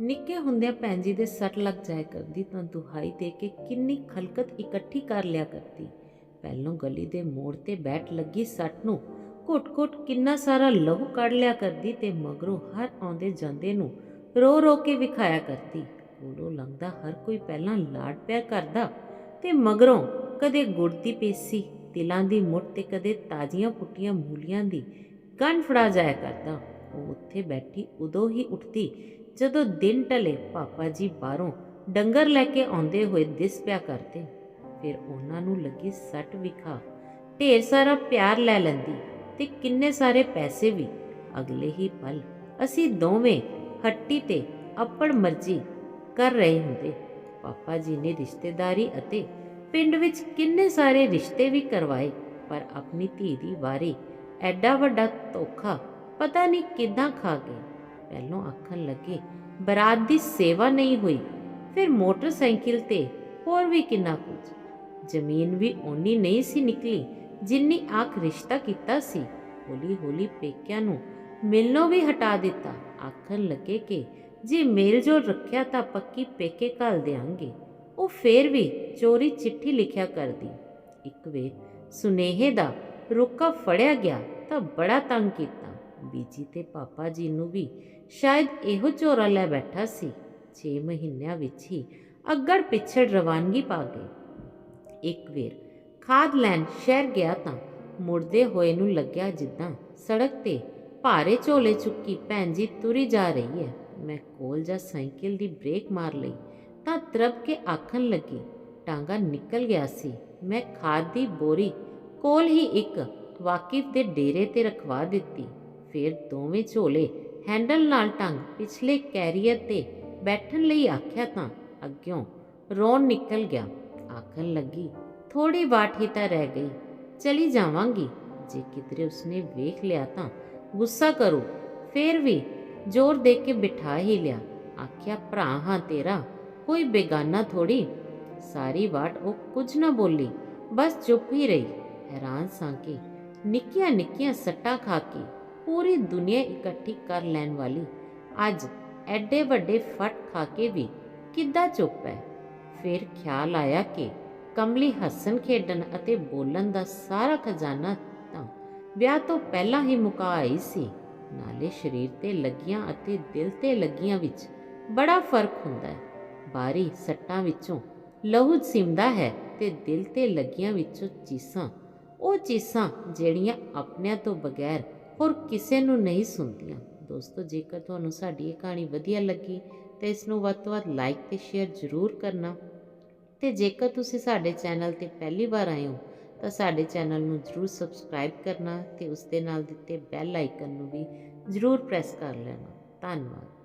ਨਿੱਕੇ ਹੁੰਦਿਆਂ ਭੈਣ ਜੀ ਦੇ ਸੱਟ ਲੱਗ ਜਾਇਆ ਕਰਦੀ ਤਾਂ ਦੁਹਾਈ ਦੇ ਕੇ ਕਿੰਨੀ ਖਲਕਤ ਇਕੱਠੀ ਕਰ ਲਿਆ ਕਰਦੀ। ਪਹਿਲੋਂ ਗਲੀ ਦੇ ਮੋੜ ਤੇ ਬੈਠ ਲੱਗੀ ਸੱਟ ਨੂੰ। ਘੁੱਟ-ਘੁੱਟ ਕਿੰਨਾ ਸਾਰਾ ਲਹੂ ਕੱਢ ਲਿਆ ਕਰਦੀ ਤੇ ਮਗਰੋਂ ਹਰ ਆਉਂਦੇ ਜਾਂਦੇ ਨੂੰ ਰੋ-ਰੋ ਕੇ ਵਿਖਾਇਆ ਕਰਦੀ। ਕੋਲੋਂ ਲੰਘਦਾ ਹਰ ਕੋਈ ਪਹਿਲਾਂ ਲਾਡ ਪਿਆਰ ਕਰਦਾ ਤੇ ਮਗਰੋਂ ਕਦੇ ਗੁੜ ਦੀ ਪੇਸੀ, ਤਿਲਾਂ ਦੀ ਮੁੱਠ ਤੇ ਕਦੇ ਤਾਜ਼ੀਆਂ ਪੁੱਟੀਆਂ ਮੂਲੀਆਂ ਦੀ ਗੰਢ ਫੜਾ ਜਾਇਆ ਕਰਦਾ। ਉਹ ਉੱਥੇ ਬੈਠੀ ਉਦੋਂ ਹੀ ਉੱਠਦੀ ਜਦੋਂ ਦਿਨ ਢਲੇ ਪਾਪਾ ਜੀ ਬਾਹਰੋਂ ਡੰਗਰ ਲੈ ਕੇ ਆਉਂਦੇ ਹੋਏ ਦਿਸ ਪਿਆ ਕਰਦੇ। ਫਿਰ ਉਹਨਾਂ ਨੂੰ ਲੱਗੀ ਸੱਟ ਵਿਖਾ ਢੇਰ ਸਾਰਾ ਪਿਆਰ ਲੈ ਲੈਂਦੀ ਤੇ ਕਿੰਨੇ ਸਾਰੇ ਪੈਸੇ ਵੀ। ਅਗਲੇ ਹੀ ਪਲ ਅਸੀਂ ਦੋਵੇਂ ਹੱਟੀ ਤੇ ਆਪਣ ਮਰਜ਼ੀ ਕਰ ਰਹੇ ਹੁੰਦੇ। ਪਾਪਾ ਜੀ ਨੇ ਰਿਸ਼ਤੇਦਾਰੀ ਅਤੇ ਪਿੰਡ ਵਿੱਚ ਕਿੰਨੇ ਸਾਰੇ ਰਿਸ਼ਤੇ ਵੀ ਕਰਵਾਏ, ਪਰ ਆਪਣੀ ਧੀ ਦੀ ਵਾਰੀ ਐਡਾ ਵੱਡਾ ਧੋਖਾ ਪਤਾ ਨਹੀਂ ਕਿੱਦਾਂ ਖਾ ਗਏ। ਪਹਿਲੋਂ ਆਖਣ ਲੱਗੇ, ਬਰਾਤ ਦੀ ਸੇਵਾ ਨਹੀਂ ਹੋਈ, ਫਿਰ ਮੋਟਰਸਾਈਕਲ ਤੇ ਹੋਰ ਵੀ ਕਿੰਨਾ ਕੁਝ? ਜ਼ਮੀਨ ਵੀ ਓਨੀ ਨਹੀਂ ਸੀ ਨਿਕਲੀ ਜਿੰਨੀ ਆਖ ਰਿਸ਼ਤਾ ਕੀਤਾ ਸੀ। ਹੌਲੀ ਹੌਲੀ ਪੇਕਿਆਂ ਨੂੰ ਮਿਲਨੋਂ ਵੀ ਹਟਾ ਦਿੱਤਾ। ਆਖਣ ਲੱਗੇ ਕਿ ਜੇ ਮੇਲ ਜੋਲ ਰੱਖਿਆ ਤਾਂ ਪੱਕੀ ਪੇਕੇ ਘੱਲ ਦੇਾਂਗੇ ਉਹ ਫੇਰ ਵੀ ਚੋਰੀ ਚਿੱਠੀ ਲਿਖਿਆ ਕਰਦੀ। ਇੱਕ ਵੇਰ ਸੁਨੇਹੇ ਦਾ ਰੁੱਕਾ ਫੜਿਆ ਗਿਆ ਤਾਂ ਬੜਾ ਤੰਗ ਕੀਤਾ। ਬੀਜੀ ਤੇ ਪਾਪਾ ਜੀ ਨੂੰ ਵੀ ਸ਼ਾਇਦ ਇਹੋ ਝੋਰਾ ਲੈ ਬੈਠਾ ਸੀ। 6 ਮਹੀਨਿਆਂ ਵਿੱਚ ਹੀ ਅੱਗੜ ਪਿੱਛੜ ਰਵਾਨਗੀ ਪਾ ਗਏ। ਇੱਕ ਵੇਰ ਖਾਦ ਲੈਣ ਸ਼ਹਿਰ ਗਿਆ ਤਾਂ ਮੁੜਦੇ ਹੋਏ ਨੂੰ ਲੱਗਿਆ ਜਿੱਦਾਂ ਸੜਕ ਤੇ ਭਾਰੇ ਝੋਲੇ ਚੁੱਕੀ ਭੈਣ ਜੀ ਤੁਰੀ ਜਾ ਰਹੀ ਹੈ। ਮੈਂ ਕੋਲ ਜਾ ਸਾਈਕਲ ਦੀ ਬ੍ਰੇਕ ਮਾਰ ਲਈ ਤਾਂ ਤਰਪ ਕੇ ਆਖਣ ਲੱਗੀ, ਟਾਂਗਾ ਨਿਕਲ ਗਿਆ ਸੀ। ਮੈਂ ਖਾਦ ਦੀ ਬੋਰੀ ਕੋਲ ਹੀ ਇੱਕ ਵਾਕਿਫ ਦੇ ਡੇਰੇ ਤੇ ਰਖਵਾ ਦਿੱਤੀ। ਫਿਰ ਦੋਵੇਂ ਝੋਲੇ ਹੈਂਡਲ ਨਾਲ ਟੰਗ ਪਿਛਲੇ ਕੈਰੀਅਰ ਤੇ ਬੈਠਣ ਲਈ ਆਖਿਆ ਤਾਂ ਅੱਗਿਓਂ ਰੋਣ ਨਿਕਲ ਗਿਆ ਆਖਣ ਲੱਗੀ ਥੋੜੀ ਬਾਟ ਹੀ ਤਾਂ ਰਹਿ ਗਈ ਚਲੀ ਜਾਵਾਂਗੀ ਜੇ ਕਿਧਰੇ ਉਸਨੇ ਵੇਖ ਲਿਆ ਤਾਂ ਗੁੱਸਾ ਕਰੂ ਫੇਰ ਵੀ ਜ਼ੋਰ ਦੇ ਕੇ ਬਿਠਾ ਹੀ ਲਿਆ ਆਖਿਆ ਭਰਾ ਹਾਂ ਤੇਰਾ ਕੋਈ ਬੇਗਾਨਾ ਥੋੜੀ ਸਾਰੀ ਬਾਟ ਉਹ ਕੁਝ ਨਾ ਬੋਲੀ ਬਸ ਚੁੱਪ ਹੀ ਰਹੀ ਹੈਰਾਨ ਸਾਂ ਕਿ ਨਿੱਕੀਆਂ ਨਿੱਕੀਆਂ ਸੱਟਾਂ ਖਾ ਕੇ ਪੂਰੀ ਦੁਨੀਆ ਇਕੱਠੀ ਕਰ ਲੈਣ ਵਾਲੀ। ਅੱਜ ਐਡੇ ਵੱਡੇ ਫਟ ਖਾ ਕੇ ਵੀ ਕਿੱਦਾਂ ਚੁੱਪ ਹੈ? ਫਿਰ ਖਿਆਲ ਆਇਆ ਕਿ ਕਮਲੀ ਹੱਸਣ, ਖੇਡਣ ਅਤੇ ਬੋਲਣ ਦਾ ਸਾਰਾ ਖਜ਼ਾਨਾ ਤਾਂ ਵਿਆਹ ਤੋਂ ਪਹਿਲਾਂ ਹੀ ਮੁਕਾ ਆਈ ਸੀ। ਨਾਲੇ ਸਰੀਰ ਤੇ ਲੱਗੀਆਂ ਅਤੇ ਦਿਲ ਤੇ ਲੱਗੀਆਂ ਵਿੱਚ ਬੜਾ ਫ਼ਰਕ ਹੁੰਦਾ ਹੈ। ਬਾਰੀ ਸੱਟਾਂ ਵਿੱਚੋਂ ਲਹੂ ਸਿਮਦਾ ਹੈ ਤੇ ਦਿਲ ਤੇ ਲੱਗੀਆਂ ਵਿੱਚੋਂ ਚੀਸਾਂ, ਉਹ ਚੀਸਾਂ ਜਿਹੜੀਆਂ ਆਪਣਿਆਂ ਤੋਂ ਬਗੈਰ ਹੋਰ ਕਿਸੇ ਨੂੰ ਨਹੀਂ ਸੁਣਦੀਆਂ। ਦੋਸਤੋ, ਜੇਕਰ ਤੁਹਾਨੂੰ ਸਾਡੀ ਇਹ ਕਹਾਣੀ ਵਧੀਆ ਲੱਗੀ, ਤਾਂ ਇਸ ਨੂੰ ਵੱਧ ਤੋਂ ਵੱਧ ਲਾਈਕ ਤੇ ਸ਼ੇਅਰ ਜ਼ਰੂਰ ਕਰਨਾ। ਤੇ ਜੇਕਰ ਤੁਸੀਂ ਸਾਡੇ ਚੈਨਲ ਤੇ ਪਹਿਲੀ ਵਾਰ ਆਏ ਹੋ, ਤਾਂ ਸਾਡੇ ਚੈਨਲ ਨੂੰ ਜ਼ਰੂਰ ਸਬਸਕ੍ਰਾਈਬ ਕਰਨਾ ਤੇ ਉਸ ਦੇ ਨਾਲ ਦਿੱਤੇ ਬੈਲ ਆਈਕਨ ਨੂੰ ਵੀ ਜ਼ਰੂਰ ਪ੍ਰੈਸ ਕਰ ਲੈਣਾ। ਧੰਨਵਾਦ।